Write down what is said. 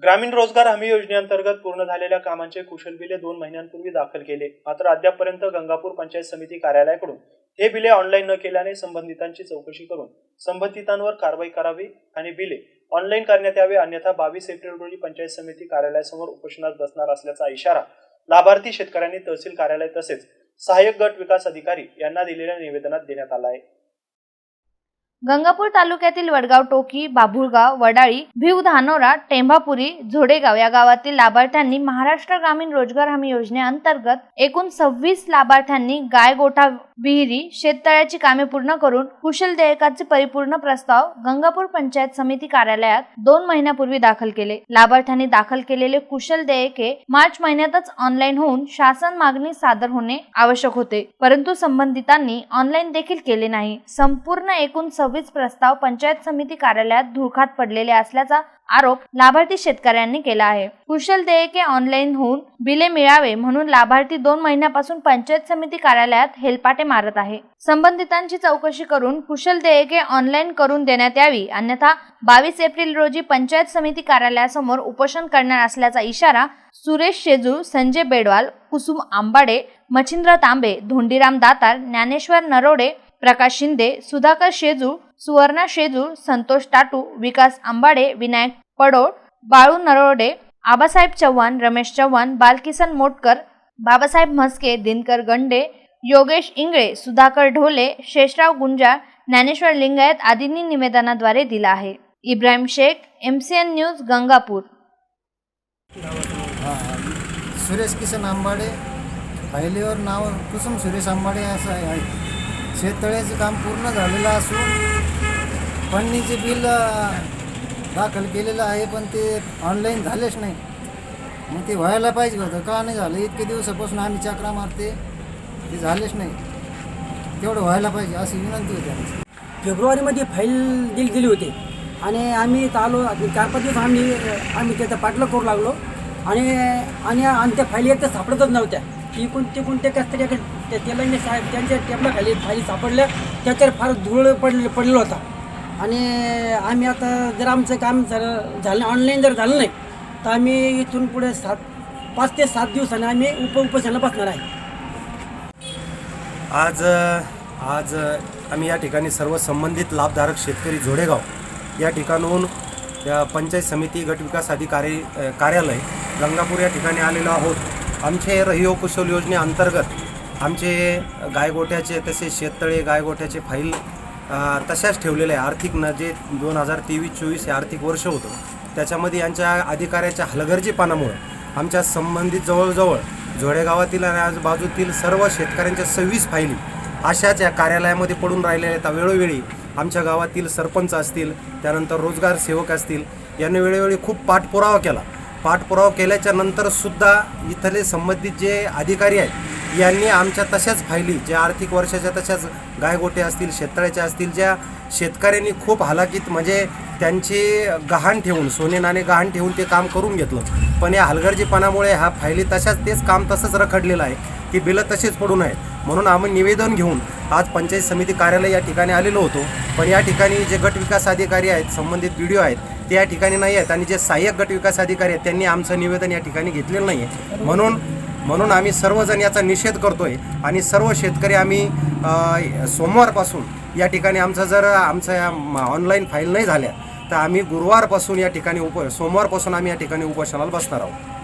ग्रामीण रोजगार हमी योजनेअंतर्गत पूर्ण झालेल्या कामांचे कुशल बिले दोन महिन्यांपूर्वी दाखल केले. मात्र अद्यापपर्यंत गंगापूर पंचायत समिती कार्यालयाकडून हे बिले ऑनलाईन न केल्याने संबंधितांची चौकशी करून संबंधितांवर कारवाई करावी आणि बिले ऑनलाईन करण्यात यावे अन्यथा बावीस एप्रिल रोजी पंचायत समिती कार्यालयासमोर उपोषणात बसणार असल्याचा इशारा लाभार्थी शेतकऱ्यांनी तहसील कार्यालय तसेच सहाय्यक गट विकास अधिकारी यांना दिलेल्या निवेदनात देण्यात आला आहे. गंगापूर तालुक्यातील वडगाव टोकी बाभुळगाव वडाळी भिव धानोरा टेंभापुरी झोडेगाव या गावातील लाभार्थ्यांनी महाराष्ट्र ग्रामीण रोजगार हमी योजनेअंतर्गत एकूण सव्वीस लाभार्थ्यांनी गाय गोठा विहिरी शेततळ्याची कामे पूर्ण करून कुशल देयकाचे परिपूर्ण प्रस्ताव गंगापूर पंचायत समिती कार्यालयात दोन महिन्यापूर्वी दाखल केले. लाभार्थ्यांनी दाखल केलेले कुशल देयके मार्च महिन्यातच ऑनलाईन होऊन शासन मागणी सादर होणे आवश्यक होते. परंतु संबंधितांनी ऑनलाईन देखील केले नाही. संपूर्ण एकूण सव्वीस प्रस्ताव पंचायत समिती कार्यालयात धुळखात पडलेले असल्याचा आरोप लाभार्थी शेतकऱ्यांनी केला आहे. कुशल देयके ऑनलाईन होऊन बिले मिळावे म्हणून लाभार्थी दोन महिन्यापासून पंचायत समिती कार्यालयात हेलपाटे मारत आहे. संबंधितांची चौकशी करून कुशल देयके ऑनलाईन करून देण्यात यावी अन्यथा बावीस एप्रिल रोजी पंचायत समिती कार्यालयासमोर उपोषण करणार असल्याचा इशारा सुरेश शेजू संजय बेडवाल कुसुम आंबाडे मच्छिंद्र तांबे धोंडीराम दातार ज्ञानेश्वर नरोडे प्रकाश शिंदे सुधाकर शेजू सुवर्णा शेजू संतोष टाटू विकास आंबाडे विनायक पडोळ बाळू नरोडे आबासाहेब चव्हाण रमेश चव्हाण बालकिसन मोटकर बाबासाहेब म्हस्के दिनकर गंडे योगेश इंगळे सुधाकर ढोले शेषराव गुंजाळ ज्ञानेश्वर लिंगायत आदींनी निवेदनाद्वारे दिला आहे. Ibrahim Shaikh M C N news Gangapur. Suresh Kisan Ambade फायलीवर नाव कुसुम सुरेश आंबाडे असं आहे. शेततळ्याचं काम पूर्ण झालेलं असून पन्नीचे बिल दाखल केलेलं आहे पण ते ऑनलाईन झालेच नाही. मग ते व्हायला पाहिजे होतं. का नाही झालं? इतके दिवसापासून आम्ही चक्रा मारते. ते झालेच नाही. तेवढं व्हायला पाहिजे अशी विनंती होती आमची. फेब्रुवारीमध्ये फाईल दिली दिली होती. आणि आम्ही इथं आलो. चार पाच दिवस आम्ही आम्ही त्याचा पाठलाग करू लागलो. आणि आणि आणि त्या एक एकतर सापडतच नव्हत्या. की तिकून ते कसं त्या तेलांनी साहेब त्यांच्या टेबलाखाली फाईली सापडल्या. त्याच्यावर फार धूळ पडले पडलेला होता. आणि आम्ही आता जर आमचं काम झालं झालं ऑनलाईन जर झालं नाही तर आम्ही इथून पुढे सात पाच ते सात दिवसांनी आम्ही उप उपोषणाला बसणार आहे. आज आज आम्ही या ठिकाणी सर्व संबंधित लाभधारक शेतकरी जोडेगाव या ठिकाणहून या पंचायत समिती गटविकास अधिकारी कार्यालय गंगापूर या ठिकाणी आलेलो आहोत. आमचे रहिओ कुशल योजनेअंतर्गत आमचे गायगोठ्याचे तसेच शेततळे गायगोठ्याचे फाईल तशाच ठेवलेले आहे आर्थिक न जे दोन हजार तेवीस चोवीस हे आर्थिक वर्ष होतं. त्याच्यामध्ये यांच्या अधिकाऱ्याच्या हलगर्जीपणामुळं आमच्या संबंधित जवळजवळ जोडेगावातील आणि आजूबाजूतील सर्व शेतकऱ्यांच्या सव्वीस फायली अशाच या कार्यालयामध्ये पडून राहिलेल्या आहेत. वेळोवेळी आमच्या गावातील सरपंच असतील त्यानंतर रोजगार सेवक असतील यांनी वेळोवेळी खूप पाठपुरावा केला. पाठपुरावा केल्याच्या नंतरसुद्धा इथले संबंधित जे अधिकारी आहेत यांनी आमच्या तशाच फायली ज्या आर्थिक वर्षाच्या तशाच गायगोटे असतील शेततळ्याच्या असतील ज्या शेतकऱ्यांनी खूप हालाकीत म्हणजे त्यांची गहाण ठेवून सोने नाणे गहाण ठेवून ते काम करून घेतलं. पण या हलगर्जीपणामुळे ह्या फायली तशाच तेच काम तसंच रखडलेलं आहे ती बिलं तशीच पडून आहेत म्हणून आम्ही निवेदन घेऊन आज पंचायत समिती कार्यालय या ठिकाणी आलेलो होतो. पण या ठिकाणी जे गट विकास अधिकारी आहेत संबंधित व्हिडिओ आहेत ते या ठिकाणी नाही आहेत आणि जे सहाय्यक गट विकास अधिकारी आहेत त्यांनी आमचं निवेदन या ठिकाणी घेतलेलं नाही आहे. म्हणून म्हणून आम्ही सर्वजण याचा निषेध करतोय आणि सर्व शेतकरी आम्ही सोमवारपासून या ठिकाणी आमचं जर आमचं या ऑनलाईन फाईल नाही झाल्या तर आम्ही गुरुवारपासून या ठिकाणी उप सोमवारपासून आम्ही या ठिकाणी उपोषणाला बसणार आहोत.